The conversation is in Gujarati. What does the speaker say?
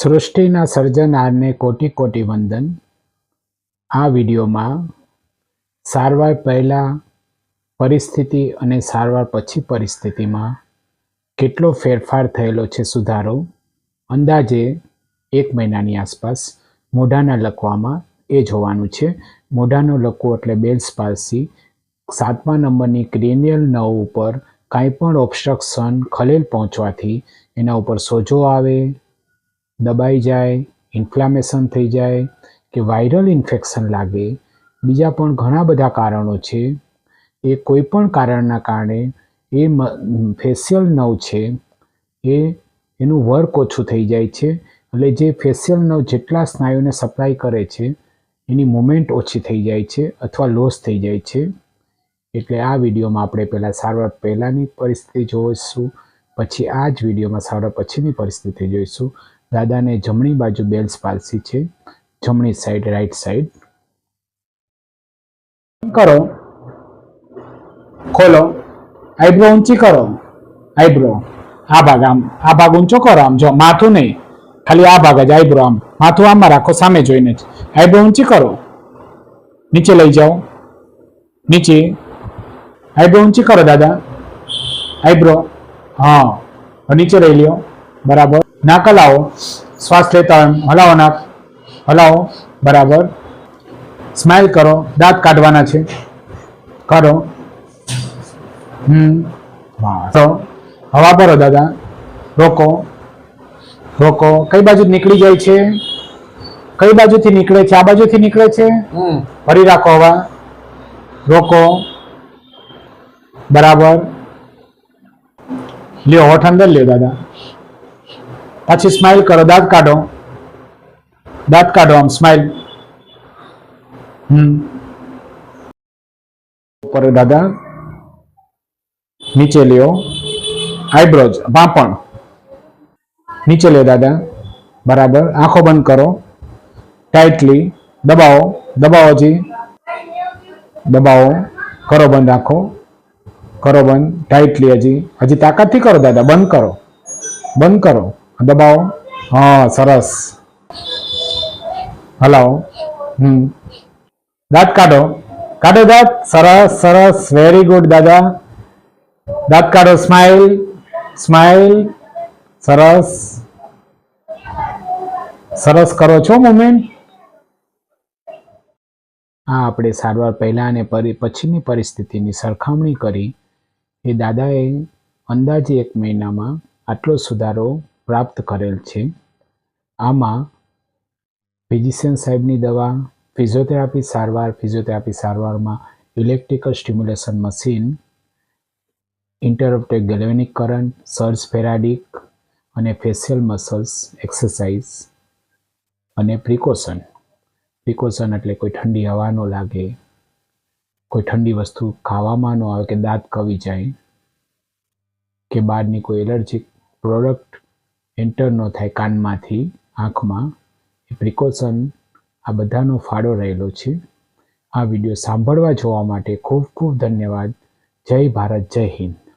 સૃષ્ટિના સર્જનારને કોટી કોટી વંદન. આ વિડીયોમાં સારવાર પહેલાં પરિસ્થિતિ અને સારવાર પછી પરિસ્થિતિમાં કેટલો ફેરફાર થયેલો છે સુધારો અંદાજે એક મહિનાની આસપાસ મોઢાના લકવામાં એ જોવાનું છે. મોઢાનો લકવો એટલે બેલ્સ પાસી સાતમા નંબરની ક્રિનિયલ નવ ઉપર કાંઈ પણ ઓબ્સ્ટ્રક્શન ખલેલ પહોંચવાથી એના ઉપર સોજો આવે દબાઈ જાય ઇન્ફ્લામેશન થઈ જાય કે વાયરલ ઇન્ફેક્શન લાગે, બીજા પણ ઘણા બધા કારણો છે. એ કોઈ પણ કારણના કારણે એ ફેશિયલ નવ છે, એ, એનું વર્ક ઓછું થઈ જાય છે. એટલે જે ફેશિયલ નવ જેટલા સ્નાયુને સપ્લાય કરે છે, એની મુમેન્ટ ઓછી થઈ જાય છે અથવા લોસ થઈ જાય છે. એટલે આ વિડીયોમાં આપણે પહેલાં સારવાર પહેલાંની પરિસ્થિતિ જોઈશું, પછી આ જ વિડીયોમાં સારવાર પછીની પરિસ્થિતિ જોઈશું. દાદાને જમણી બાજુ બેલ્સ પાલસી છે. જમણી સાઈડ, રાઈટ સાઈડ. કરો. ખોલો. આઈબ્રો ઊંચી કરો. આઈબ્રો આ ભાગ આમ, આ ભાગ ઊંચો કરો આમ. જો, માથું નહીં. ખાલી આ ભાગ જ આઈબ્રો આમ. માથું આમાં રાખો, સામે જોઈને આઈબ્રો ઊંચી કરો. નીચે લઈ જાઓ. નીચે. આઈબ્રો ઊંચી કરો, દાદા. આઈબ્રો હા. નીચે રહી લ્યો. બરાબર. નાક હલાવો શ્વાસ લેતા હલાવો નાક. હલાવો. બરાબર. સ્માઇલ કરો. દાંત કાઢવાના છે. કરો. હમ. હવા ભરો દાદા. રોકો. રોકો. કઈ બાજુ નીકળી જાય છે? કઈ બાજુથી નીકળે છે? આ બાજુથી નીકળે છે? ફરી રાખો હવા. રોકો. બરાબર. લ્યો હોઠ અંદર લ્યો દાદા. પછી સ્માઇલ કરો, દાંત કાઢો. દાંત કાઢો આમ સ્માઇલ હમ. ઉપર દાદા, નીચે લ્યો. આઈબ્રોઝ પાંપણ નીચે લ્યો દાદા, બરાબર. આંખો બંધ કરો. ટાઈટલી દબાવો. દબાવો જી. દબાવો. કરો બંધ આંખો. કરો બંધ. ટાઈટલી હજી. હજી તાકાતથી કરો દાદા, બંધ કરો. બંધ કરો. દબાવો. હા, સરસ. હલાવો. હમ. દાંત કાઢો. કાઢો દાંત. સરસ સરસ. વેરી ગુડ દાદા. દાંત કાઢો. સ્માઇલ સ્માઇલ સરસ. સરસ કરો છો મુમેન્ટ આ આપણે સારવાર પહેલાં અને પછીની પરિસ્થિતિની સરખામણી કરી. એ દાદાએ અંદાજે એક મહિનામાં આટલો સુધારો પ્રાપ્ત કરેલ છે. આમાં ફિઝિશિયન સાહેબની દવા ફિઝિયોથેરાપી સારવાર ફિઝિયોથેરાપી સારવારમાં electrical stimulation machine interrupted galvanic current surge faradic અને ફેશિયલ મસલ્સ એક્સરસાઇઝ અને પ્રિકોશન પ્રિકોશન એટલે કોઈ ઠંડી હવા ન લાગે, કોઈ ઠંડી વસ્તુ ખાવામાં ન આવે કે દાંત કવી જાય, કે બહારની કોઈ એલર્જીક પ્રોડક્ટ એન્ટર ન થાય કાનમાંથી, આંખમાં. એ પ્રિકોશન આ બધાનો ફાળો રહેલો છે. આ વીડિયો સાંભળવા જોવા માટે ખૂબ ખૂબ ધન્યવાદ. જય ભારત, જય હિન્દ.